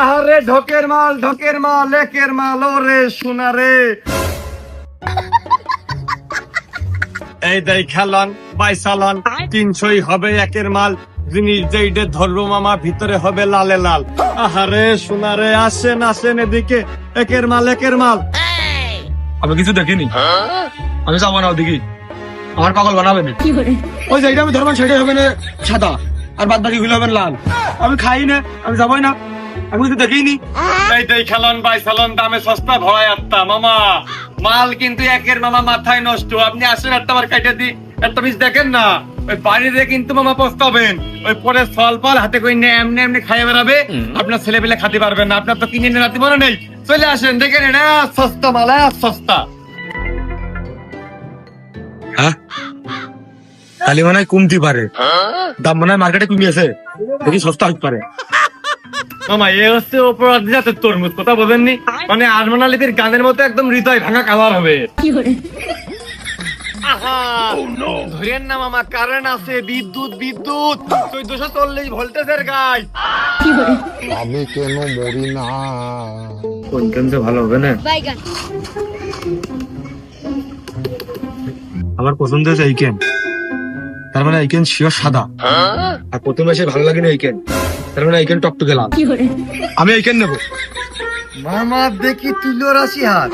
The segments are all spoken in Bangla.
আহারে ঢকের মাল ঢকের মাল একের মাল ওরে সোনারে। এই দেই খেলন বাইসালন তিনশোই হবে একের মাল জিনিস যেইটে ধরবো মামা ভিতরে হবে লালে লাল। আহারে সোনারে আসেন আসেন এদিকে একের মাল একের মাল। আমি কিছু দেখিনি। আমি যাব না ওদিকে। আমার পাগল বানাবে না। ওই যেটা আমি ধরবেন সেটাই হবে না সাদা। আর বাদ বাকি গুলো হবে লাল। আমি খাই না আমি যাবোই না। আমি কিছু দেখিনি। এই দেই খেলন বাইসালন দামে সস্তা ভয় আত্মা মামা। মাল কিন্তু একের মামা মাথায় নষ্ট। আপনি আসেন একটা বার কাটে দি একটা পিস দেখেন না। ওই বাড়িতে কিন্তু মামা পস্তাবেন। ওই পরে ফল হাতে করে নিয়ে এমনি এমনি খাইয়ে বেড়াবে। আপনার ছেলে পেলে খাতে পারবেন না। আপনার তো কিনে নিয়ে রাতে মনে নেই। চলে আসেন দেখে নেন সস্তা মাল আহ, সস্তা। হ্যাঁ? তাহলে মনে হয় কমতি পারে। দাম মনে হয় মার্কেটে কমিয়েছে দেখি সস্তা হতে পারে। মামা এ হচ্ছে অপরাধ জাতের তরমুজ কথা বলেননি? মানে আরমানালিপির গানের মতো একদম হৃদয় ভাঙা কালার হবে। ধরেন না মামা কারেন্ট আছে বিদ্যুৎ বিদ্যুৎ। চোদ্দশো চল্লিশ ভোল্টেজের গাই। আমি কেন মরি না? কোন কেমতে ভালো হবে না? আমার পছন্দ হয়েছে এই কেন তার মানে এই কেন শিওর সাদা আর প্রথম এসে ভালো লাগে না এই কেন তার মানে এই কেন টকটকে লাল আমি নেব। মামা দেখি তুলো রাশি হাত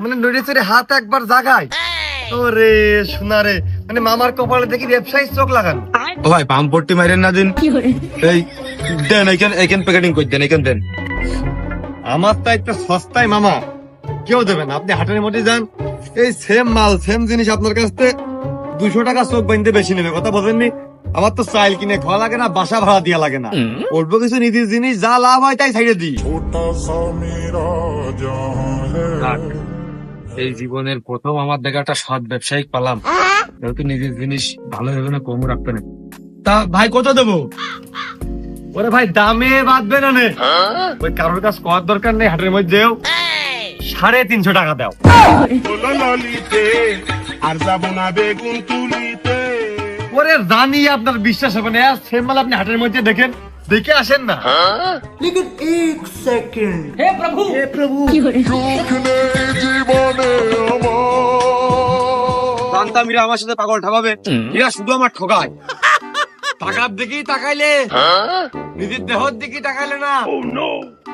মানে নড়ে চড়ে হাত একবার জাগায়। ওরে সোনারে। মানে মামার কপালে দেখি ব্যবসায়ী চোখ লাগানো। ও ভাই পাম্প পট্টি মাইরেন না দিন। এই দেন এই কেন প্যাকেটিং করে দেন এই দেন। আমার তো একটা সস্তায় মামা। কেউ দেবেন আপনি হাটের মধ্যে যান। এই সেম মাল সেম জিনিস আপনার কাছ থেকে দুশো টাকা চোখ বাঁধতে বেশি নেবে। কথা বলেননি আমার তো স্টাইল কিনে খাওয়া লাগে না বাসা ভাড়া দিয়া লাগে না। অল্প কিছু নিধির জিনিস যা লাভ হয় তাই সাইডে দি এই জীবনের প্রথম আমার দেখাটা সৎ ব্যবসায়িক পালাম। যেহেতু নিজের জিনিস ভালো হবে না কম রাখবে না। তা ভাই কত দেব? ওরে ভাই দামে বাঁধবে না নে। ওই কারোর কাজ করার দরকার নেই হাটের মধ্যেও সাড়ে তিনশো টাকা দাও। আর যাব না বেগুন তুলিতে। ওরে জানি আপনার বিশ্বাস হবে না। সেম মাল আপনি হাটের মধ্যে দেখেন। দেখে আসেন না। সুখ নেই জীবনে আমার। জানতাম এরা আমার সাথে পাগল ঠাপাবে এরা শুধু আমার ঠকায়। টাকার দিকেই তাকাইলে নিজের দেহর দিকে তাকাইলে না।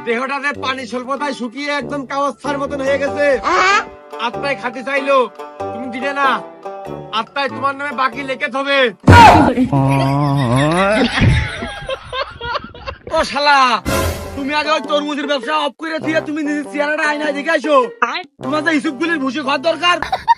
দেহটাতে পানি স্বল্পতায় শুকিয়ে একদম কাগজের মতন হয়ে গেছে। আত্মায় খাতে চাইলো তুমি দিলে না। আত্মায় তোমার নামে বাকি লেখে হবে ও শালা তুমি আগে ওই তরমুজের ব্যবসা অফ করে দিয়ে তুমি নিজের চেহারাটা আয়নায় দেখে আসো। তোমার তো ইসুফগুলির ভুষি ঘর দরকার।